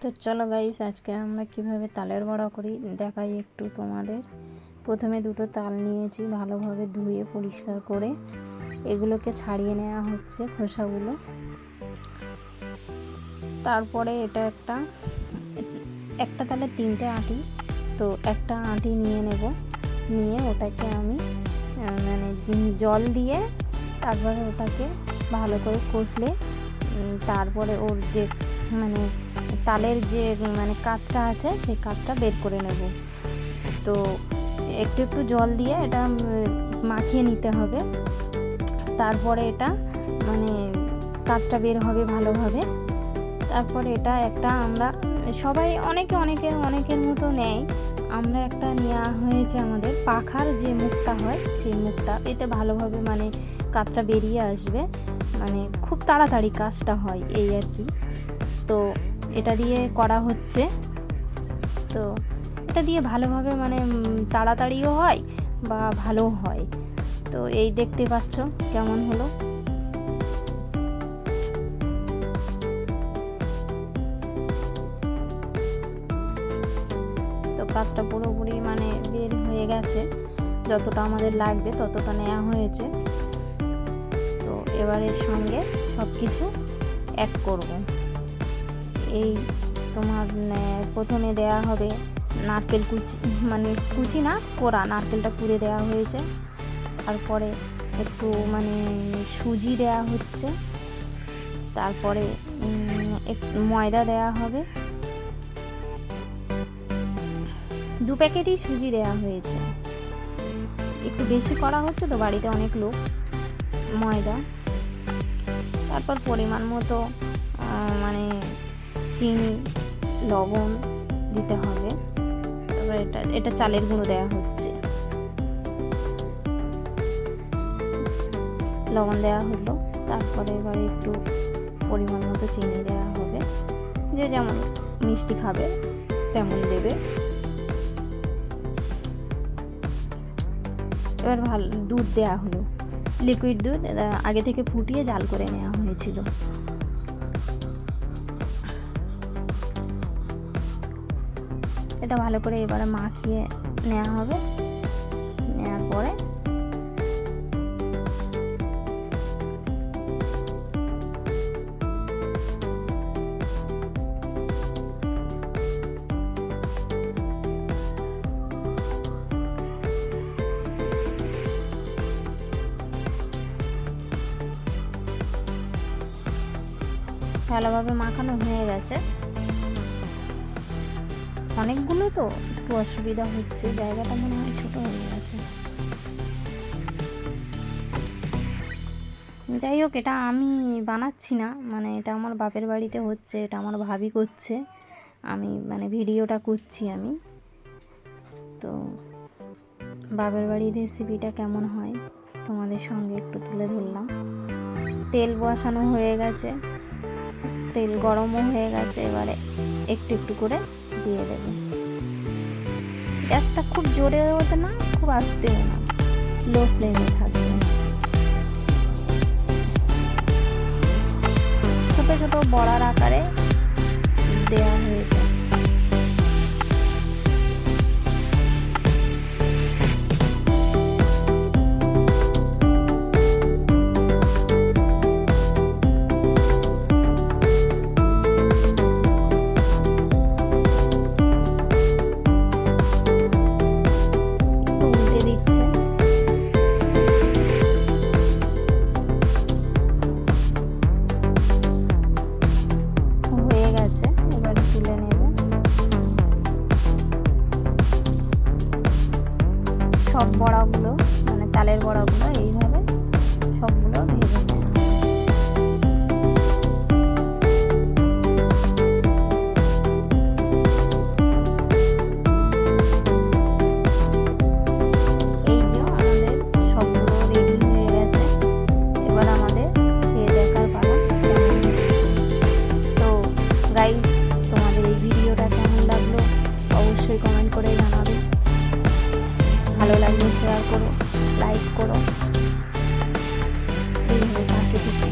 তো চলো গাইস আজকে আমরা কীভাবে তালের বড়া করি দেখাই একটু তোমাদের। প্রথমে দুটো তাল নিয়েছি ভালোভাবে ধুয়ে পরিষ্কার করে। এগুলোকে ছাড়িয়ে নেওয়া হচ্ছে খোসাগুলো। তারপরে এটা একটা একটা তালে তিনটে আটি। তো একটা আটি নিয়ে নেব। নিয়ে ওটাকে আমি মানে জল দিয়ে তারপরে ওটাকে ভালো করে কষলে তারপরে ওর যে মানে তালের যে মানে কাঠটা আছে, সেই কাঠটা বের করে নেব। তো একটু একটু জল দিয়ে এটা মাখিয়ে নিতে হবে। তারপরে এটা মানে কাঠটা বের হবে ভালোভাবে। তারপরে এটা একটা আমরা, সবাই অনেকে অনেকের অনেকের মতো নেয়। আমরা একটা নেওয়া হয়েছে আমাদের, পাখার যে মুখটা হয়, সেই মুখটা, এতে ভালোভাবে মানে কাঠটা বেরিয়ে আসবে। মানে খুব তাড়াতাড়ি কাজটা হয়, এই আর কি। তো এটা দিয়ে করা হচ্ছে। তো এটা দিয়ে ভালোভাবে মানে তাড়াতাড়িও হয় বা ভালো হয়। তো এই দেখতে পাচ্ছ কেমন হলো। তো কাঠটা পুরোপুরি মানে বের হয়ে গেছে। যতটা আমাদের লাগবে ততটা নেওয়া হয়েছে। তো এবারের সঙ্গে সব কিছু অ্যাড করব। এই তোমার প্রথমে দেয়া হবে নারকেল কুচি মানে কুচি না, কোড়া, নারকেলটা পুড়ে দেওয়া হয়েছে। তারপরে একটু মানে সুজি দেয়া হচ্ছে। তারপরে একটু ময়দা দেয়া হবে। দু প্যাকেটই সুজি দেওয়া হয়েছে। একটু বেশি করা হচ্ছে তো, বাড়িতে অনেক লোক, ময়দা। তারপর পরিমাণ মতো মানে চিনি, লবণ দিতে হবে। তারপর এটা এটা চালের গুঁড়ো দেওয়া হচ্ছে। লবণ দেওয়া হলো। তারপরে এবার একটু পরিমাণ মতো চিনি দেওয়া হবে। যে যেমন মিষ্টি খাবে, তেমন দেবে। এবার ভালো, দুধ দেওয়া হলো। লিকুইড দুধ আগে থেকে ফুটিয়ে জাল করে নেওয়া হয়েছিল। এটা ভালো করে এবারে মাখিয়ে নেওয়া হবে। নেওয়ার পরে ভালোভাবে মাখানো হয়ে গেছে। অনেকগুলো তো একটু অসুবিধা হচ্ছে, জায়গাটা মনে হয় ছোট হয়ে গেছে। যাই হোক, এটা আমি বানাচ্ছি না মানে এটা আমার বাপের বাড়িতে হচ্ছে, এটা আমার ভাবি করছে। আমি মানে ভিডিওটা করছি আমি। তো বাপের বাড়ির রেসিপিটা কেমন হয়, তোমাদের সঙ্গে একটু তুলে ধরলাম। তেল বসানো হয়ে গেছে, তেল গরমও হয়ে গেছে, এবারে একটু একটু করে দিয়ে দেবে। গ্যাসটা খুব জোরে হতে না, খুব আস্তেও না। লো ফ্লেমে থাকবে। ছোট ছোট বড়ার আকারে দেওয়া বড়াগুলো মানে চালের বড়াগুলো শেয়ার করো লাইক করো। এইভাবে পাশে থেকে